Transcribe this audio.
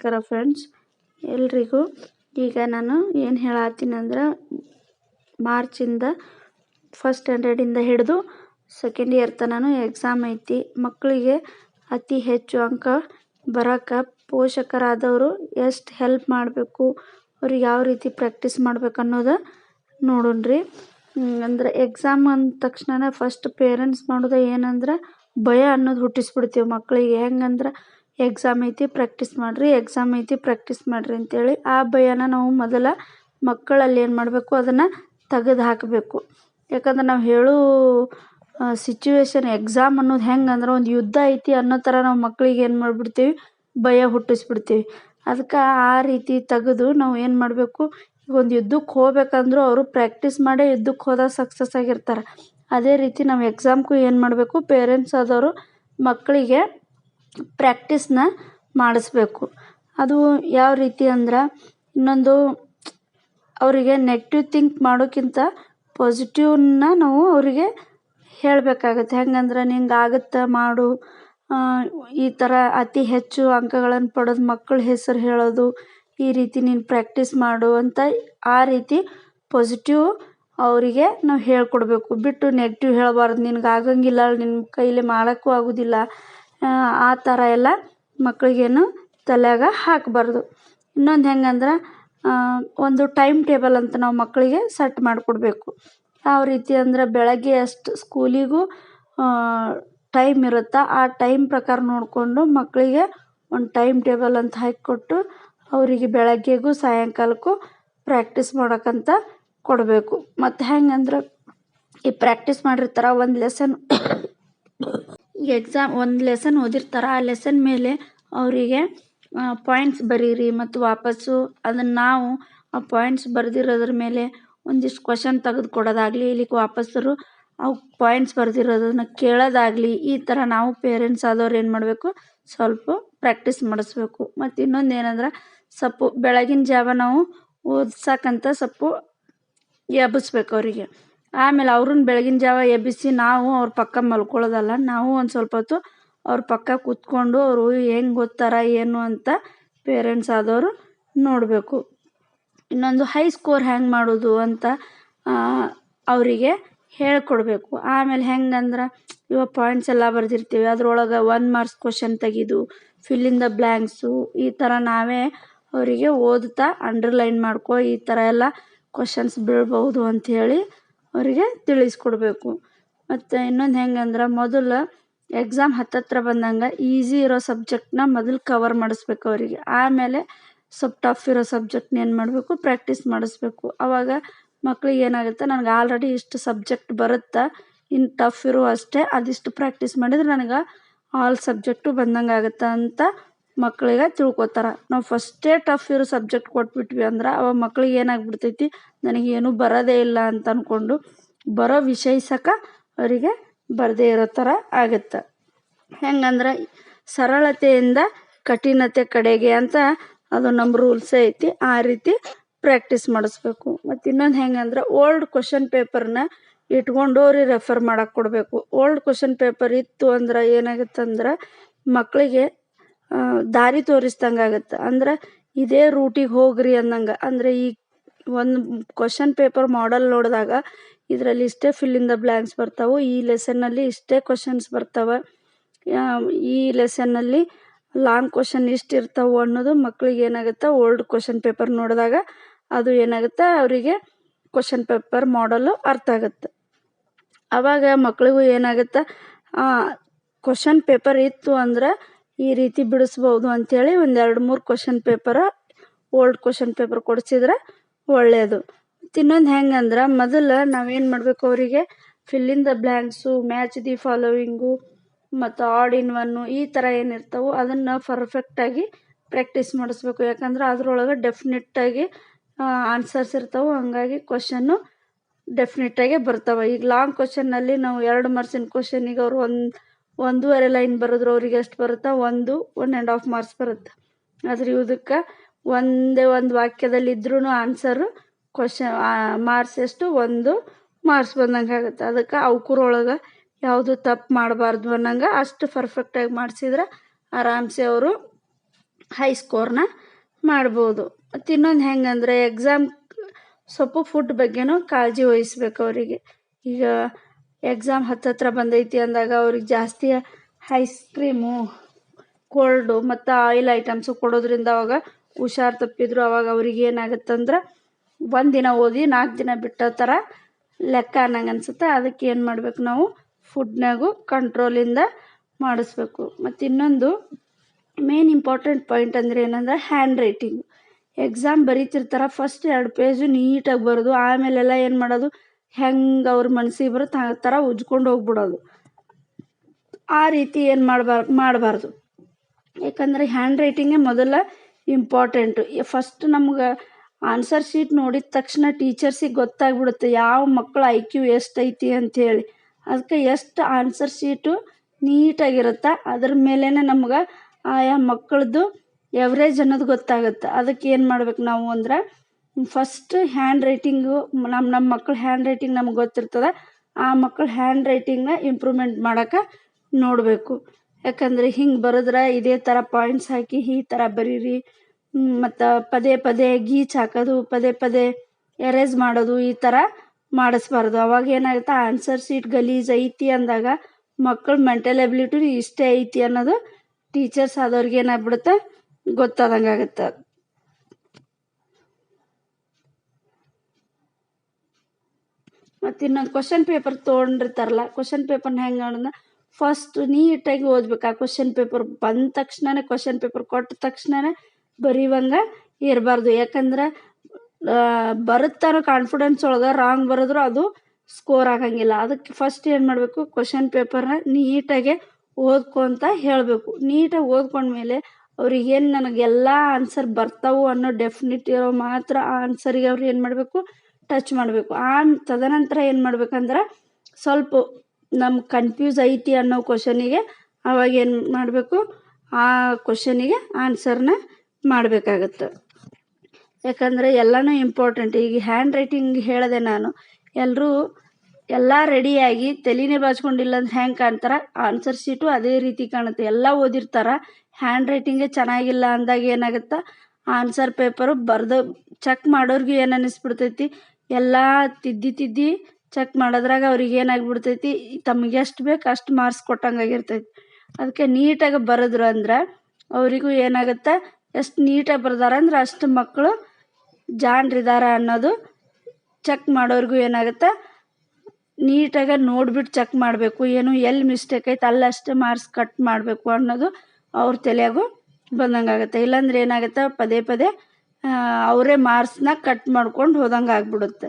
ನಮಸ್ಕಾರ ಫ್ರೆಂಡ್ಸ್ ಎಲ್ರಿಗೂ ಈಗ ನಾನು ಏನು ಹೇಳತ್ತೀನಿ ಅಂದ್ರೆ ಮಾರ್ಚಿಂದ ಫಸ್ಟ್ ಸ್ಟ್ಯಾಂಡರ್ಡಿಂದ ಹಿಡಿದು ಸೆಕೆಂಡ್ ಇಯರ್ ತನೂ ಎಕ್ಸಾಮ್ ಐತಿ. ಮಕ್ಕಳಿಗೆ ಅತಿ ಹೆಚ್ಚು ಅಂಕ ಬರೋಕೆ ಪೋಷಕರಾದವರು ಎಷ್ಟು ಹೆಲ್ಪ್ ಮಾಡಬೇಕು ಅವ್ರಿಗೆ ಯಾವ ರೀತಿ ಪ್ರಾಕ್ಟೀಸ್ ಮಾಡ್ಬೇಕು ಅನ್ನೋದು ನೋಡೋಣ್ರಿ ಅಂದ್ರೆ ಎಕ್ಸಾಮ್ ಅಂದ ತಕ್ಷಣ ಫಸ್ಟ್ ಪೇರೆಂಟ್ಸ್ ಮಾಡೋದು ಏನಂದ್ರೆ ಭಯ ಅನ್ನೋದು ಹುಟ್ಟಿಸ್ಬಿಡ್ತೀವಿ ಮಕ್ಕಳಿಗೆ ಹೆಂಗಂದ್ರೆ ಎಕ್ಸಾಮ್ ಐತಿ ಪ್ರಾಕ್ಟೀಸ್ ಮಾಡಿರಿ ಎಕ್ಸಾಮ್ ಐತಿ ಪ್ರಾಕ್ಟೀಸ್ ಮಾಡಿರಿ ಅಂತೇಳಿ ಆ ಭಯನ ನಾವು ಮೊದಲ ಮಕ್ಕಳಲ್ಲಿ ಏನು ಮಾಡಬೇಕು, ಅದನ್ನು ತೆಗೆದು ಹಾಕಬೇಕು. ಯಾಕಂದ್ರೆ ನಾವು ಹೇಳೋ ಸಿಚುವೇಶನ್ ಎಕ್ಸಾಮ್ ಅನ್ನೋದು ಹೆಂಗೆ ಅಂದ್ರೆ ಒಂದು ಯುದ್ಧ ಐತಿ ಅನ್ನೋ ಥರ ನಾವು ಮಕ್ಕಳಿಗೆ ಏನು ಮಾಡಿಬಿಡ್ತೀವಿ, ಭಯ ಹುಟ್ಟಿಸ್ಬಿಡ್ತೀವಿ. ಅದಕ್ಕೆ ಆ ರೀತಿ ತೆಗೆದು ನಾವು ಏನು ಮಾಡಬೇಕು, ಈಗ ಒಂದು ಯುದ್ಧಕ್ಕೆ ಹೋಗ್ಬೇಕಂದ್ರೂ ಅವರು ಪ್ರಾಕ್ಟೀಸ್ ಮಾಡೇ ಯುದ್ಧಕ್ಕೆ ಹೋದಾಗ ಸಕ್ಸಸ್ ಆಗಿರ್ತಾರೆ. ಅದೇ ರೀತಿ ನಾವು ಎಕ್ಸಾಮ್ಗೂ ಏನು ಮಾಡಬೇಕು ಪೇರೆಂಟ್ಸ್ ಆದವರು ಮಕ್ಕಳಿಗೆ ಪ್ರಾಕ್ಟೀಸ್ನ ಮಾಡಿಸ್ಬೇಕು. ಅದು ಯಾವ ರೀತಿ ಅಂದ್ರೆ ಇನ್ನೊಂದು ಅವರಿಗೆ ನೆಗೆಟಿವ್ ಥಿಂಕ್ ಮಾಡೋಕ್ಕಿಂತ ಪಾಸಿಟಿವ್ನ ನಾವು ಅವರಿಗೆ ಹೇಳಬೇಕಾಗತ್ತೆ. ಹೆಂಗಂದ್ರೆ ಆಗುತ್ತೆ ಮಾಡು. ಈ ಥರ ಅತಿ ಹೆಚ್ಚು ಅಂಕಗಳನ್ನು ಪಡೆದು ಮಕ್ಕಳ ಹೆಸರು ಹೇಳೋದು, ಈ ರೀತಿ ನೀನು ಪ್ರ್ಯಾಕ್ಟೀಸ್ ಮಾಡು ಅಂತ ಆ ರೀತಿ ಪಾಸಿಟಿವ್ ಅವರಿಗೆ ನಾವು ಹೇಳ್ಕೊಡ್ಬೇಕು. ಬಿಟ್ಟು ನೆಗೆಟಿವ್ ಹೇಳಬಾರ್ದು. ನಿನ್ಗೆ ಆಗಂಗಿಲ್ಲ ನಿನ್ನ ಕೈಲಿ ಮಾಡೋಕ್ಕೂ ಆಗೋದಿಲ್ಲ. ಆ ಥರ ಎಲ್ಲ ಮಕ್ಕಳಿಗೇನು ತಲೆಯಾಗ ಹಾಕಬಾರ್ದು. ಇನ್ನೊಂದು ಹೆಂಗಂದ್ರೆ ಒಂದು ಟೈಮ್ ಟೇಬಲ್ ಅಂತ ನಾವು ಮಕ್ಕಳಿಗೆ ಸೆಟ್ ಮಾಡಿಕೊಡ್ಬೇಕು. ಯಾವ ರೀತಿ ಅಂದ್ರೆ ಬೆಳಗ್ಗೆ ಅಷ್ಟು ಸ್ಕೂಲಿಗೂ ಟೈಮ್ ಇರುತ್ತೆ ಆ ಟೈಮ್ ಪ್ರಕಾರ ನೋಡಿಕೊಂಡು ಮಕ್ಕಳಿಗೆ ಒಂದು ಟೈಮ್ ಟೇಬಲ್ ಅಂತ ಹಾಕಿಕೊಟ್ಟು ಅವರಿಗೆ ಬೆಳಗ್ಗೆಗೂ ಸಾಯಂಕಾಲಕ್ಕೂ ಪ್ರಾಕ್ಟೀಸ್ ಮಾಡೋಕ್ಕಂತ ಕೊಡಬೇಕು. ಮತ್ತು ಹೆಂಗಂದ್ರೆ ಈ ಪ್ರಾಕ್ಟೀಸ್ ಮಾಡಿರ್ತಾರೆ ಒಂದು ಲೆಸನ್ ಈಗ ಎಕ್ಸಾಮ್ ಒಂದು ಲೆಸನ್ ಓದಿರ್ತಾರೆ, ಆ ಲೆಸನ್ ಮೇಲೆ ಅವರಿಗೆ ಪಾಯಿಂಟ್ಸ್ ಬರೀರಿ ಮತ್ತು ವಾಪಸ್ಸು ಅದನ್ನು ನಾವು, ಆ ಪಾಯಿಂಟ್ಸ್ ಬರೆದಿರೋದ್ರ ಮೇಲೆ ಒಂದಿಷ್ಟು ಕ್ವಶನ್ ತೆಗೆದು ಕೊಡೋದಾಗಲಿ ಇಲ್ಲಿಗೆ ವಾಪಸ್ಸರು ಅವು ಪಾಯಿಂಟ್ಸ್ ಬರೆದಿರೋದನ್ನ ಕೇಳೋದಾಗಲಿ, ಈ ಥರ ನಾವು ಪೇರೆಂಟ್ಸ್ ಆದವ್ರು ಏನು ಮಾಡಬೇಕು? ಸ್ವಲ್ಪ ಪ್ರಾಕ್ಟೀಸ್ ಮಾಡಿಸ್ಬೇಕು. ಮತ್ತು ಇನ್ನೊಂದು ಏನಂದ್ರೆ, ಸಪ್ಪು ಬೆಳಗಿನ ಜಾವ ನಾವು ಓದ್ಸಕ್ಕಂತ ಸಪ್ಪು ಎಬ್ಬಿಸ್ಬೇಕು ಅವರಿಗೆ. ಆಮೇಲೆ ಅವ್ರನ್ನ ಬೆಳಗಿನ ಜಾವ ಎಬ್ಬಿಸಿ ನಾವು ಅವ್ರ ಪಕ್ಕ ಮಲ್ಕೊಳ್ಳೋದಲ್ಲ, ನಾವು ಒಂದು ಸ್ವಲ್ಪ ಹೊತ್ತು ಅವ್ರ ಪಕ್ಕ ಕೂತ್ಕೊಂಡು ಅವರು ಹೆಂಗೆ ಓದ್ತಾರ, ಏನು ಅಂತ ಪೇರೆಂಟ್ಸ್ ಆದವರು ನೋಡಬೇಕು. ಇನ್ನೊಂದು ಹೈ ಸ್ಕೋರ್ ಹೆಂಗೆ ಮಾಡೋದು ಅಂತ ಅವರಿಗೆ ಹೇಳ್ಕೊಡ್ಬೇಕು. ಆಮೇಲೆ ಹೆಂಗಂದ್ರೆ ಇವಾಗ ಪಾಯಿಂಟ್ಸ್ ಎಲ್ಲ ಬರೆದಿರ್ತೀವಿ, ಅದ್ರೊಳಗೆ ಒನ್ ಮಾರ್ಕ್ಸ್ ಕ್ವಶನ್ ತೆಗೆದು ಫಿಲ್ ಇನ್ ದ ಬ್ಲ್ಯಾಂಕ್ಸು ಈ ಥರ ನಾವೇ ಅವರಿಗೆ ಓದುತ್ತಾ ಅಂಡರ್ಲೈನ್ ಮಾಡ್ಕೊ ಈ ಥರ ಎಲ್ಲ ಕ್ವಶನ್ಸ್ ಬೀಳ್ಬೋದು ಅಂಥೇಳಿ ಅವರಿಗೆ ತಿಳಿಸ್ಕೊಡ್ಬೇಕು. ಮತ್ತು ಇನ್ನೊಂದು ಹೆಂಗಂದ್ರೆ ಮೊದಲು ಎಕ್ಸಾಮ್ ಹತ್ತತ್ರ ಬಂದಂಗೆ ಈಸಿ ಇರೋ ಸಬ್ಜೆಕ್ಟ್ನ ಮೊದಲು ಕವರ್ ಮಾಡಿಸ್ಬೇಕು ಅವರಿಗೆ. ಆಮೇಲೆ ಸ್ವಲ್ಪ ಟಫ್ ಇರೋ ಸಬ್ಜೆಕ್ಟ್ನ ಏನು ಮಾಡಬೇಕು ಪ್ರಾಕ್ಟೀಸ್ ಮಾಡಿಸ್ಬೇಕು. ಆವಾಗ ಮಕ್ಳಿಗೆ ಏನಾಗುತ್ತೆ, ನನಗೆ ಆಲ್ರೆಡಿ ಇಷ್ಟು ಸಬ್ಜೆಕ್ಟ್ ಬರುತ್ತೆ ಇನ್ನು ಟಫ್ ಇರೋ ಅಷ್ಟೇ ಅದಿಷ್ಟು ಪ್ರಾಕ್ಟೀಸ್ ಮಾಡಿದ್ರೆ ನನಗೆ ಆಲ್ ಸಬ್ಜೆಕ್ಟು ಬಂದಂಗೆ ಆಗುತ್ತೆ ಅಂತ ಮಕ್ಕಳಿಗೆ ತಿಳ್ಕೊತಾರೆ. ನಾವು ಫಸ್ಟೇ ಟಫ್ ಇರೋ ಸಬ್ಜೆಕ್ಟ್ ಕೊಟ್ಬಿಟ್ವಿ ಅಂದ್ರೆ ಅವಾಗ ಮಕ್ಳಿಗೆ ಏನಾಗ್ಬಿಡ್ತೈತಿ? ನನಗೇನು ಬರೋದೇ ಇಲ್ಲ ಅಂತ ಅಂದ್ಕೊಂಡು ಬರೋ ವಿಷಯ ಅವರಿಗೆ ಬರದೇ ಇರೋ ಥರ ಆಗುತ್ತೆ. ಹೆಂಗಂದ್ರೆ ಸರಳತೆಯಿಂದ ಕಠಿಣತೆ ಕಡೆಗೆ ಅಂತ ಅದು ನಮ್ಮ ರೂಲ್ಸೇ ಐತಿ, ಆ ರೀತಿ ಪ್ರಾಕ್ಟೀಸ್ ಮಾಡಿಸ್ಬೇಕು. ಮತ್ತು ಇನ್ನೊಂದು ಹೆಂಗಂದ್ರೆ ಓಲ್ಡ್ ಕ್ವಶನ್ ಪೇಪರ್ನ ಇಟ್ಕೊಂಡು ಅವ್ರಿಗೆ ರೆಫರ್ ಮಾಡಕ್ಕೆ ಕೊಡಬೇಕು. ಓಲ್ಡ್ ಕ್ವಶನ್ ಪೇಪರ್ ಇತ್ತು ಅಂದ್ರೆ ಏನಾಗುತ್ತೆ ಅಂದ್ರೆ ಮಕ್ಕಳಿಗೆ ದಾರಿ ತೋರಿಸ್ದಂಗೆ ಆಗುತ್ತೆ. ಅಂದ್ರೆ ಇದೇ ರೂಟಿಗೆ ಹೋಗ್ರಿ ಅಂದಂಗೆ ಅಂದರೆ ಈ ಒಂದು ಕ್ವಶನ್ ಪೇಪರ್ ಮಾಡಲ್ ನೋಡಿದಾಗ ಇದರಲ್ಲಿ ಇಷ್ಟೇ ಫಿಲ್ ಇನ್ ದ ಬ್ಲ್ಯಾಂಕ್ಸ್ ಬರ್ತಾವೆ. ಈ ಲೆಸನ್ನಲ್ಲಿ ಇಷ್ಟೇ ಕ್ವಶನ್ಸ್ ಬರ್ತಾವೆ. ಈ ಲೆಸನ್ನಲ್ಲಿ ಲಾಂಗ್ ಕ್ವಶನ್ ಇಷ್ಟು ಇರ್ತಾವೆ ಅನ್ನೋದು ಮಕ್ಳಿಗೆ ಏನಾಗುತ್ತೆ? ಓಲ್ಡ್ ಕ್ವಶನ್ ಪೇಪರ್ ನೋಡಿದಾಗ ಅದು ಏನಾಗುತ್ತೆ? ಅವರಿಗೆ ಕ್ವಶನ್ ಪೇಪರ್ ಮಾಡಲು ಅರ್ಥ ಆಗುತ್ತೆ. ಆವಾಗ ಮಕ್ಳಿಗೂ ಏನಾಗುತ್ತೆ? ಕ್ವಶನ್ ಪೇಪರ್ ಇತ್ತು ಅಂದ್ರೆ ಈ ರೀತಿ ಬಿಡಿಸ್ಬೋದು ಅಂಥೇಳಿ ಒಂದು ಎರಡು ಮೂರು question paper old question paper ಕೊಡಿಸಿದ್ರೆ ಒಳ್ಳೆಯದು ಇನ್ನೊಂದು ಹೆಂಗಂದ್ರೆ ಮೊದಲು ನಾವೇನು ಮಾಡಬೇಕು ಅವರಿಗೆ? Fill in the blanks match the following ಮತ್ತು ಆಡ್ ಇನ್ ಒನ್ನು ಈ ಥರ ಏನಿರ್ತಾವೋ ಅದನ್ನು ಪರ್ಫೆಕ್ಟಾಗಿ ಪ್ರಾಕ್ಟೀಸ್ ಮಾಡಿಸ್ಬೇಕು. ಯಾಕಂದ್ರೆ ಅದರೊಳಗೆ ಡೆಫಿನೆಟ್ಟಾಗಿ ಆನ್ಸರ್ಸ್ ಇರ್ತಾವೆ ಹಂಗಾಗಿ ಕ್ವಶನ್ನು ಡೆಫಿನೆಟ್ಟಾಗೆ ಬರ್ತಾವೆ. ಈಗ ಲಾಂಗ್ ಕ್ವಶನ್ನಲ್ಲಿ ನಾವು ಎರಡು ಮಾರ್ಕ್ಸಿನ ಕ್ವಶನಿಗೆ ಅವರು ಒಂದು ಒಂದೂವರೆ ಲೈನ್ ಬರೆದ್ರು ಅವ್ರಿಗೆ ಎಷ್ಟು ಬರುತ್ತೆ? ಒಂದು ಒನ್ ಆ್ಯಂಡ್ ಹಾಫ್ ಮಾರ್ಕ್ಸ್ ಬರುತ್ತೆ. ಆದರೆ ಇದಕ್ಕೆ ಒಂದೇ ಒಂದು ವಾಕ್ಯದಲ್ಲಿ ಇದ್ರೂ ಆನ್ಸರು ಕ್ವಶನ್ ಮಾರ್ಕ್ಸ್ ಎಷ್ಟು? ಒಂದು ಮಾರ್ಕ್ಸ್ ಬಂದಂಗೆ ಆಗುತ್ತೆ. ಅದಕ್ಕೆ ಅವಕೂರೊಳಗೆ ಯಾವುದು ತಪ್ಪು ಮಾಡಬಾರ್ದು ಅನ್ನಂಗೆ ಅಷ್ಟು ಪರ್ಫೆಕ್ಟಾಗಿ ಮಾಡಿಸಿದ್ರೆ ಆರಾಮ್ಸೆ ಅವರು ಹೈ ಸ್ಕೋರ್ನ ಮಾಡ್ಬೋದು. ಮತ್ತು ಇನ್ನೊಂದು ಹೆಂಗಂದರೆ ಎಕ್ಸಾಮ್ ಸ್ವಲ್ಪ ಫುಡ್ ಬಗ್ಗೆನೂ ಕಾಳಜಿ ವಹಿಸ್ಬೇಕು ಅವರಿಗೆ. ಈಗ ಎಕ್ಸಾಮ್ ಹತ್ತತ್ರ ಬಂದೈತಿ ಅಂದಾಗ ಅವ್ರಿಗೆ ಜಾಸ್ತಿ ಐಸ್ ಕ್ರೀಮು ಕೋಲ್ಡು ಮತ್ತು ಆಯಿಲ್ ಐಟಮ್ಸು ಕೊಡೋದ್ರಿಂದ ಅವಾಗ ಹುಷಾರು ತಪ್ಪಿದ್ರು. ಅವಾಗ ಅವ್ರಿಗೆ ಏನಾಗುತ್ತಂದ್ರೆ ಒಂದು ದಿನ ಓದಿ ನಾಲ್ಕು ದಿನ ಬಿಟ್ಟೋ ಥರ ಲೆಕ್ಕ ಅನ್ನಂಗೆ ಅನಿಸುತ್ತೆ. ಅದಕ್ಕೆ ಏನು ಮಾಡಬೇಕು ನಾವು? ಫುಡ್ನಾಗೂ ಕಂಟ್ರೋಲಿಂದ ಮಾಡಿಸ್ಬೇಕು. ಮತ್ತು ಇನ್ನೊಂದು ಮೇನ್ ಇಂಪಾರ್ಟೆಂಟ್ ಪಾಯಿಂಟ್ ಅಂದರೆ ಏನಂದ್ರೆ ಹ್ಯಾಂಡ್ ರೈಟಿಂಗ್ ಎಕ್ಸಾಮ್ ಬರೀತಿರ್ತಾರೆ ಫಸ್ಟ್ ಎರಡು ಪೇಜು ನೀಟಾಗಿ ಬರೋದು ಆಮೇಲೆಲ್ಲ ಏನು ಮಾಡೋದು? ಹೆಂಗೆ ಅವ್ರ ಮನ್ಸಿಗೆ ಬರುತ್ತೆ ಆ ಥರ ಉಜ್ಕೊಂಡು ಹೋಗ್ಬಿಡೋದು. ಆ ರೀತಿ ಏನು ಮಾಡಬಾರ್ ಮಾಡಬಾರ್ದು. ಯಾಕಂದರೆ ಹ್ಯಾಂಡ್ ರೈಟಿಂಗೇ ಮೊದಲ ಇಂಪಾರ್ಟೆಂಟು ಫಸ್ಟ್ ನಮ್ಗೆ ಆನ್ಸರ್ ಶೀಟ್ ನೋಡಿದ ತಕ್ಷಣ ಟೀಚರ್ಸಿಗೆ ಗೊತ್ತಾಗ್ಬಿಡುತ್ತೆ ಯಾವ ಮಕ್ಕಳ ಐ ಕ್ಯೂ ಎಷ್ಟೈತಿ ಅಂಥೇಳಿ ಅದಕ್ಕೆ ಎಷ್ಟು ಆನ್ಸರ್ ಶೀಟು ನೀಟಾಗಿರುತ್ತೆ ಅದ್ರ ಮೇಲೇ ನಮ್ಗೆ ಆಯಾ ಮಕ್ಕಳದ್ದು ಎವ್ರೇಜ್ ಅನ್ನೋದು ಗೊತ್ತಾಗುತ್ತೆ. ಅದಕ್ಕೆ ಏನು ಮಾಡ್ಬೇಕು ನಾವು ಅಂದ್ರೆ ಫಸ್ಟ್ ಹ್ಯಾಂಡ್ ರೈಟಿಂಗು ನಮ್ಮ ನಮ್ಮ ಮಕ್ಳ ಹ್ಯಾಂಡ್ ರೈಟಿಂಗ್ ನಮ್ಗೆ ಗೊತ್ತಿರ್ತದೆ. ಆ ಮಕ್ಳ ಹ್ಯಾಂಡ್ ರೈಟಿಂಗ್ನ ಇಂಪ್ರೂವ್ಮೆಂಟ್ ಮಾಡೋಕೆ ನೋಡಬೇಕು. ಯಾಕಂದರೆ ಹಿಂಗೆ ಬರೆದ್ರೆ ಇದೇ ಥರ ಪಾಯಿಂಟ್ಸ್ ಹಾಕಿ ಈ ಥರ ಬರೀರಿ. ಮತ್ತು ಪದೇ ಪದೇ ಗೀಚ್ ಹಾಕೋದು, ಪದೇ ಪದೇ ಎರೇಸ್ ಮಾಡೋದು ಈ ಥರ ಮಾಡಿಸ್ಬಾರ್ದು. ಅವಾಗ ಏನಾಗುತ್ತೆ ಆನ್ಸರ್ ಶೀಟ್ ಗಲೀಜು ಐತಿ ಅಂದಾಗ ಮಕ್ಕಳ ಮೆಂಟಲ್ ಎಬಿಲಿಟಿ ಇಷ್ಟೇ ಐತಿ ಅನ್ನೋದು ಟೀಚರ್ಸ್ ಆದವ್ರಿಗೆ ಏನಾಗ್ಬಿಡುತ್ತೆ ಗೊತ್ತಾದಂಗೆ ಆಗುತ್ತೆ ಮತ್ತು ಇನ್ನೊಂದು ಕ್ವಶನ್ ಪೇಪರ್ ತೊಗೊಂಡಿರ್ತಾರಲ್ಲ ಕ್ವಶನ್ ಪೇಪರ್ನ ಹೆಂಗೆ ಮಾಡೋಣ ಫಸ್ಟ್ ನೀಟಾಗಿ ಓದ್ಬೇಕು. ಆ ಕ್ವಶನ್ ಪೇಪರ್ ಬಂದ ತಕ್ಷಣನೇ ಕ್ವಶನ್ ಪೇಪರ್ ಕೊಟ್ಟ ತಕ್ಷಣನೇ ಬರೀವಂಗ ಇರಬಾರ್ದು. ಯಾಕಂದ್ರೆ ಬರುತ್ತಾನೋ ಕಾನ್ಫಿಡೆನ್ಸ್ ಒಳಗೆ ರಾಂಗ್ ಬರೆದ್ರು ಅದು ಸ್ಕೋರ್ ಆಗಂಗಿಲ್ಲ. ಅದಕ್ಕೆ ಫಸ್ಟ್ ಏನು ಮಾಡಬೇಕು? ಕ್ವಶನ್ ಪೇಪರ್ನ ನೀಟಾಗೆ ಓದ್ಕೊಂತ ಹೇಳಬೇಕು. ನೀಟಾಗಿ ಓದ್ಕೊಂಡ್ಮೇಲೆ ಅವ್ರಿಗೇನು ನನಗೆಲ್ಲ ಆನ್ಸರ್ ಬರ್ತಾವು ಅನ್ನೋ ಡೆಫಿನಿಟ್ ಇರೋ ಮಾತ್ರ ಆ ಆನ್ಸರಿಗೆ ಅವ್ರು ಏನು ಮಾಡಬೇಕು? ಟಚ್ ಮಾಡಬೇಕು. ಆ ತದನಂತರ ಏನು ಮಾಡ್ಬೇಕಂದ್ರೆ ಸ್ವಲ್ಪ ನಮ್ಗೆ ಕನ್ಫ್ಯೂಸ್ ಐತಿ ಅನ್ನೋ ಕ್ವಶನಿಗೆ ಅವಾಗ ಏನು ಮಾಡಬೇಕು? ಆ ಕ್ವಶನಿಗೆ ಆನ್ಸರ್ನ ಮಾಡಬೇಕಾಗತ್ತೆ. ಯಾಕಂದರೆ ಎಲ್ಲನೂ ಇಂಪಾರ್ಟೆಂಟ್ ಈಗ ಹ್ಯಾಂಡ್ ರೈಟಿಂಗ್ ಹೇಳಿದೆ ನಾನು. ಎಲ್ಲರೂ ಎಲ್ಲ ರೆಡಿಯಾಗಿ ತಲೆನೇ ಬಾಚ್ಕೊಂಡಿಲ್ಲ ಅಂದ್ರೆ ಹೆಂಗೆ ಕಾಣ್ತಾರೆ? ಆನ್ಸರ್ ಶೀಟು ಅದೇ ರೀತಿ ಕಾಣುತ್ತೆ. ಎಲ್ಲ ಓದಿರ್ತಾರೆ. ಹ್ಯಾಂಡ್ ರೈಟಿಂಗೇ ಚೆನ್ನಾಗಿಲ್ಲ ಅಂದಾಗ ಏನಾಗುತ್ತೆ? ಆನ್ಸರ್ ಪೇಪರು ಬರೆದು ಚೆಕ್ ಮಾಡೋರ್ಗೂ ಏನು ಅನ್ನಿಸ್ಬಿಡ್ತೈತಿ ಎಲ್ಲ ತಿದ್ದಿ ತಿದ್ದಿ ಚೆಕ್ ಮಾಡೋದ್ರಾಗ ಅವ್ರಿಗೆ ಏನಾಗ್ಬಿಡ್ತೈತಿ, ತಮ್ಗೆ ಎಷ್ಟು ಬೇಕು ಅಷ್ಟು ಮಾರ್ಕ್ಸ್ ಕೊಟ್ಟಂಗೆ ಆಗಿರ್ತೈತಿ. ಅದಕ್ಕೆ ನೀಟಾಗಿ ಬರೆದ್ರು ಅಂದ್ರೆ ಅವರಿಗೂ ಏನಾಗುತ್ತೆ, ಎಷ್ಟು ನೀಟಾಗಿ ಬರ್ದಾರ ಅಂದ್ರೆ ಅಷ್ಟು ಮಕ್ಕಳು ಜಾಣರಿದಾರ ಅನ್ನೋದು ಚೆಕ್ ಮಾಡೋರಿಗೂ ಏನಾಗುತ್ತೆ ನೀಟಾಗಿ ನೋಡ್ಬಿಟ್ಟು ಚೆಕ್ ಮಾಡಬೇಕು, ಏನು ಎಲ್ಲಿ ಮಿಸ್ಟೇಕ್ ಐತೆ ಅಲ್ಲಷ್ಟೇ ಮಾರ್ಕ್ಸ್ ಕಟ್ ಮಾಡಬೇಕು ಅನ್ನೋದು ಅವ್ರ ತಲೆಯಾಗೂ ಬಂದಂಗೆ ಆಗುತ್ತೆ ಇಲ್ಲಾಂದ್ರೆ ಏನಾಗುತ್ತೆ, ಪದೇ ಪದೇ ಅವರೇ ಮಾರ್ಕ್ಸ್ನ ಕಟ್ ಮಾಡ್ಕೊಂಡು ಹೋದಂಗೆ ಆಗ್ಬಿಡುತ್ತೆ.